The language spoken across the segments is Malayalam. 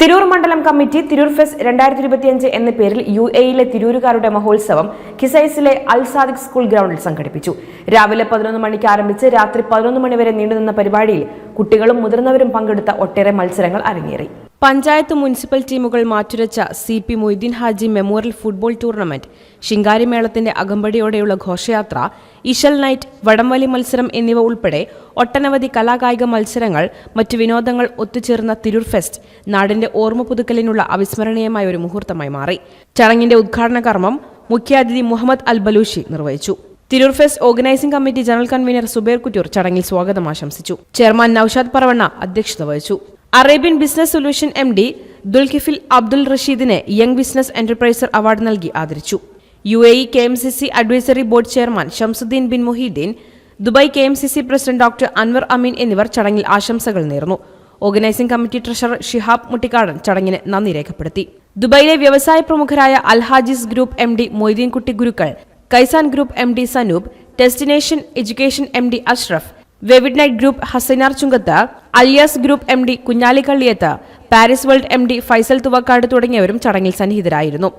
തിരൂർ മണ്ഡലം കമ്മിറ്റി തിരൂർ ഫെസ് രണ്ടായിരത്തി ഇരുപത്തിയഞ്ച് എന്ന പേരിൽ യു എയിലെ തിരൂരുകാരുടെ മഹോത്സവം കിസൈസിലെ അൽ സാദിഖ് സ്കൂൾ ഗ്രൗണ്ടിൽ സംഘടിപ്പിച്ചു. രാവിലെ പതിനൊന്ന് മണിക്ക് ആരംഭിച്ച് രാത്രി പതിനൊന്ന് മണിവരെ നീണ്ടുനിന്ന പരിപാടിയിൽ കുട്ടികളും മുതിർന്നവരും പങ്കെടുത്ത ഒട്ടേറെ മത്സരങ്ങൾ അരങ്ങേറി. പഞ്ചായത്ത് മുനിസിപ്പൽ ടീമുകൾ മാറ്റുരച്ച C P Moideen Haji memorial football tournament ശിങ്കാരിമേളത്തിന്റെ അകമ്പടിയോടെയുള്ള ഘോഷയാത്ര ഇഷൽ നൈറ്റ് വടംവലി മത്സരം എന്നിവ ഉൾപ്പെടെ ഒട്ടനവധി കലാകായിക മത്സരങ്ങൾ മറ്റു വിനോദങ്ങൾ ഒത്തുചേർന്ന തിരൂർ ഫെസ്റ്റ് നാടിന്റെ ഓർമ്മ പുതുക്കലിനുള്ള അവിസ്മരണീയമായ ഒരു മുഹൂർത്തമായി മാറി. ചടങ്ങിന്റെ ഉദ്ഘാടന കർമ്മം മുഖ്യാതിഥി മുഹമ്മദ് അൽ ബലൂഷി നിർവഹിച്ചു. Tirur fest organising committee general convener Zubair Kuttur ചടങ്ങിൽ സ്വാഗതം ആശംസിച്ചു. ചെയർമാൻ നൌഷാദ് പറവണ്ണ അധ്യക്ഷത വഹിച്ചു. Arabian business solution M D Dulkifil Abdul റഷീദിനെ young business enterpriser award നൽകി ആദരിച്ചു. U A E K M C C advisory board chairman Shamsuddin bin Muhiyuddin Dubai K M C C president doctor Anwar Ameen എന്നിവർ ചടങ്ങിൽ ആശംസകൾ നേർന്നു. Organising committee treasurer Shihab Muttikkadan ചടങ്ങിന് നന്ദി രേഖപ്പെടുത്തി. ദുബായിലെ വ്യവസായ പ്രമുഖരായ Alhajis group M D Moideenkutty Gurukkal Kaisan group M D Sanoop destination education M D Ashraf vivid night group Hasanar Chungath Aliyas group M D Kunhalikalliyath Paris world M D Faisal Thuvakkad തുടങ്ങിയവരും ചടങ്ങിൽ സന്നിഹിതരായിരുന്നു.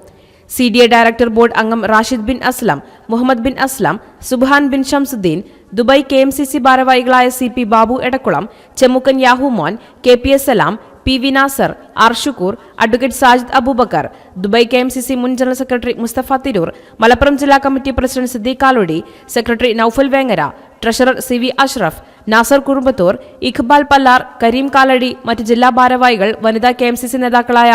C D A director board അംഗം Rashid bin Aslam Muhammad bin Aslam Subhan bin Shamsuddin Dubai K M C C ഭാരവാഹികളായ C P Babu Edakkulam Chemmukkan Yahumon K P S Salam P V Nasar R Shukoor advocate Sajid Abubakar Dubai K M C C മുൻ ജനറൽ സെക്രട്ടറി മുസ്തഫ തിരൂർ മലപ്പുറം ജില്ലാ committee president Siddique Kalodi secretary Naufal Vengara treasurer C V Ashraf Nasar Kurumbathur Iqbal Pallar Kareem Kalady മറ്റ് ജില്ലാ ഭാരവാഹികൾ വനിതാ കെ എം സി സി നേതാക്കളായ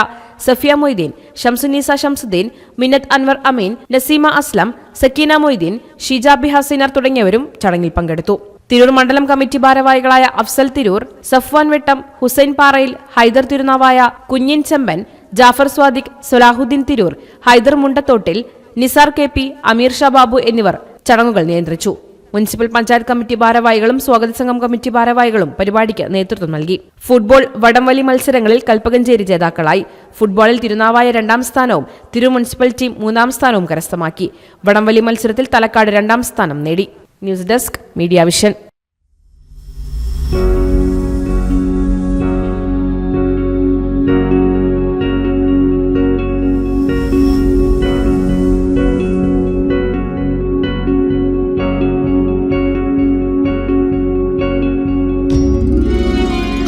സഫിയ മൊയ്തീൻ ഷംസുനീസ ഷംസുദ്ദീൻ മിന്നത്ത് അൻവർ അമീൻ നസീമ അസ്ലം സക്കീന മൊയ്തീൻ ഷീജാബി ഹസീനർ തുടങ്ങിയവരും ചടങ്ങിൽ പങ്കെടുത്തു. തിരൂർ മണ്ഡലം കമ്മിറ്റി ഭാരവാഹികളായ അഫ്സൽ തിരൂർ സഫ്വാൻ വെട്ടം ഹുസൈൻ പാറയിൽ ഹൈദർ തിരുനാവായ കുഞ്ഞിൻ ചെമ്പൻ ജാഫർ സ്വാദിഖ് സൊലാഹുദ്ദീൻ തിരൂർ ഹൈദർ മുണ്ടത്തോട്ടിൽ നിസാർ കെ പി അമീർ ഷാ ബാബു എന്നിവർ ചടങ്ങുകൾ നിയന്ത്രിച്ചു. മുനിസിപ്പൽ പഞ്ചായത്ത് കമ്മിറ്റി ഭാരവാഹികളും സ്വാഗത സംഘം കമ്മിറ്റി ഭാരവാഹികളും പരിപാടിക്ക് നേതൃത്വം നൽകി. ഫുട്ബോൾ വടംവലി മത്സരങ്ങളിൽ കൽപ്പകഞ്ചേരി ജേതാക്കളായി. ഫുട്ബോളിൽ തിരുനാവായ രണ്ടാം സ്ഥാനവും തിരു മുനിസിപ്പൽ ടീം മൂന്നാം സ്ഥാനവും കരസ്ഥമാക്കി. വടംവലി മത്സരത്തിൽ തലക്കാട് രണ്ടാം സ്ഥാനം നേടി. News desk media vision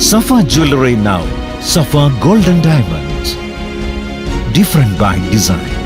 Safa Jewelry now. Safa Golden Diamonds. Different by design.